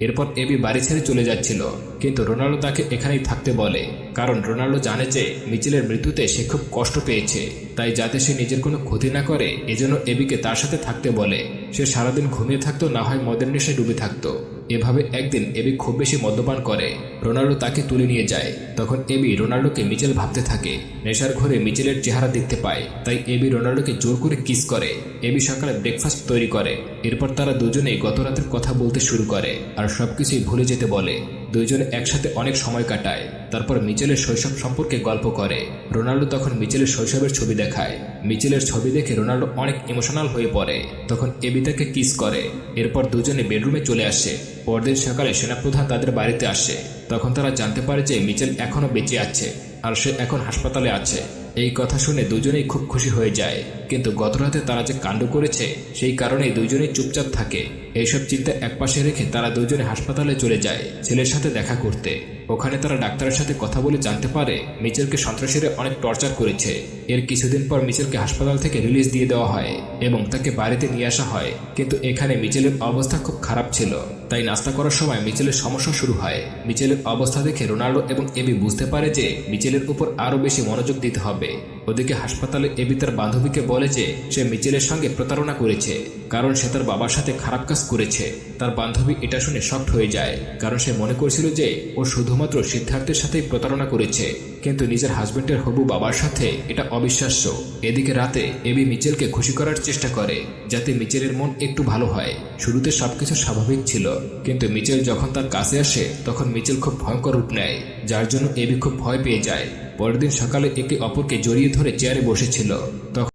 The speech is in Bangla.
এরপর এবি বাড়ি ছেড়ে চলে যাচ্ছিল। কিন্তু রোনাল্ডো তাকে এখানেই থাকতে বলে। কারণ রোনাল্ডো জানে যে, মিচেলের মৃত্যুতে সে খুব কষ্ট পেয়েছে। তাই যাতে সে নিজের কোনো ক্ষতি না করে, এজন্য এবিকে তার সাথে থাকতে বলে। সে সারাদিন ঘুমিয়ে থাকতো, না হয় মদের নেশায় ডুবে থাকতো। এভাবে একদিন এবি খুব বেশি মদ্যপান করে। রোনাল্ডো তাকে তুলে নিয়ে যায়। তখন এবি রোনাল্ডোকে মিচেল ভাবতে থাকে। নেশার ঘরে মিচেলের চেহারা দেখতে পায়। তাই এবি রোনাল্ডোকে জোর করে কিস করে। এবি সকালে ব্রেকফাস্ট তৈরি করে। এরপর তারা দুজনেই গত রাতের কথা বলতে শুরু করে। আর সবকিছুই ভুলে যেতে বলে। দুইজনে একসাথে অনেক সময় কাটায়, তারপর মিচেলের শৈশব সম্পর্কে গল্প করে। রোনাল্ডো তখন মিচেলের শৈশবের ছবি দেখায়। মিচেলের ছবি দেখে রোনাল্ডো অনেক ইমোশনাল হয়ে পড়ে। তখন এবি তাকে কিস করে। এরপর দুজনে বেডরুমে চলে আসে। পরদিন সকালে সেনাপ্রধান তাদের বাড়িতে আসে। তখন তারা জানতে পারে যে মিচেল এখনও বেঁচে আছে, আর সে এখন হাসপাতালে আছে। এই কথা শুনে দুজনেই খুব খুশি হয়ে যায়। কিন্তু গতরাতে তারা যে কাণ্ড করেছে, সেই কারণেই দুজনেই চুপচাপ থাকে। এইসব চিন্তা একপাশে রেখে তারা দুজনে হাসপাতালে চলে যায়, ছেলের সাথে দেখা করতে। ওখানে তারা ডাক্তারের সাথে কথা বলে জানতে পারে, মিচেলকে সন্ত্রাসীরা অনেক টর্চার করেছে। এর কিছুদিন পর মিচেলকে হাসপাতাল থেকে রিলিজ দিয়ে দেওয়া হয় এবং তাকে বাড়িতে নিয়ে আসা হয়। কিন্তু এখানে মিচেলের অবস্থা খুব খারাপ ছিল। তাই নাস্তা করার সময় মিচেলের সমস্যা শুরু হয়। মিচেলের অবস্থা দেখে রোনাল্ডো এবং এবি বুঝতে পারে যে মিচেলের উপর আরও বেশি মনোযোগ দিতে হবে। ওদিকে হাসপাতালে এবি তার বান্ধবীকে বলে যে, সে মিচেলের সঙ্গে প্রতারণা করেছে, কারণ সে তার বাবার সাথে খারাপ কাজ করেছে। তার বান্ধবী এটা শুনে শক্ট হয়ে যায়, কারণ সে মনে করছিল যে ও শুধুমাত্র সিদ্ধার্থের সাথেই প্রতারণা করেছে, কিন্তু নিজের হাজবেন্ডের হবু বাবার সাথে এটা অবিশ্বাস্য। এদিকে রাতে এবি মিচেলকে খুশি করার চেষ্টা করে, যাতে মিচেলের মন একটু ভালো হয়। শুরুতে সবকিছু স্বাভাবিক ছিল, কিন্তু মিচেল যখন তার কাছে আসে, তখন মিচেল খুব ভয়ঙ্কর রূপ নেয়, যার জন্য এবি খুব ভয় পেয়ে যায়। পরের দিন সকালে একে অপরকে জড়িয়ে ধরে চেয়ারে বসেছিল, তখন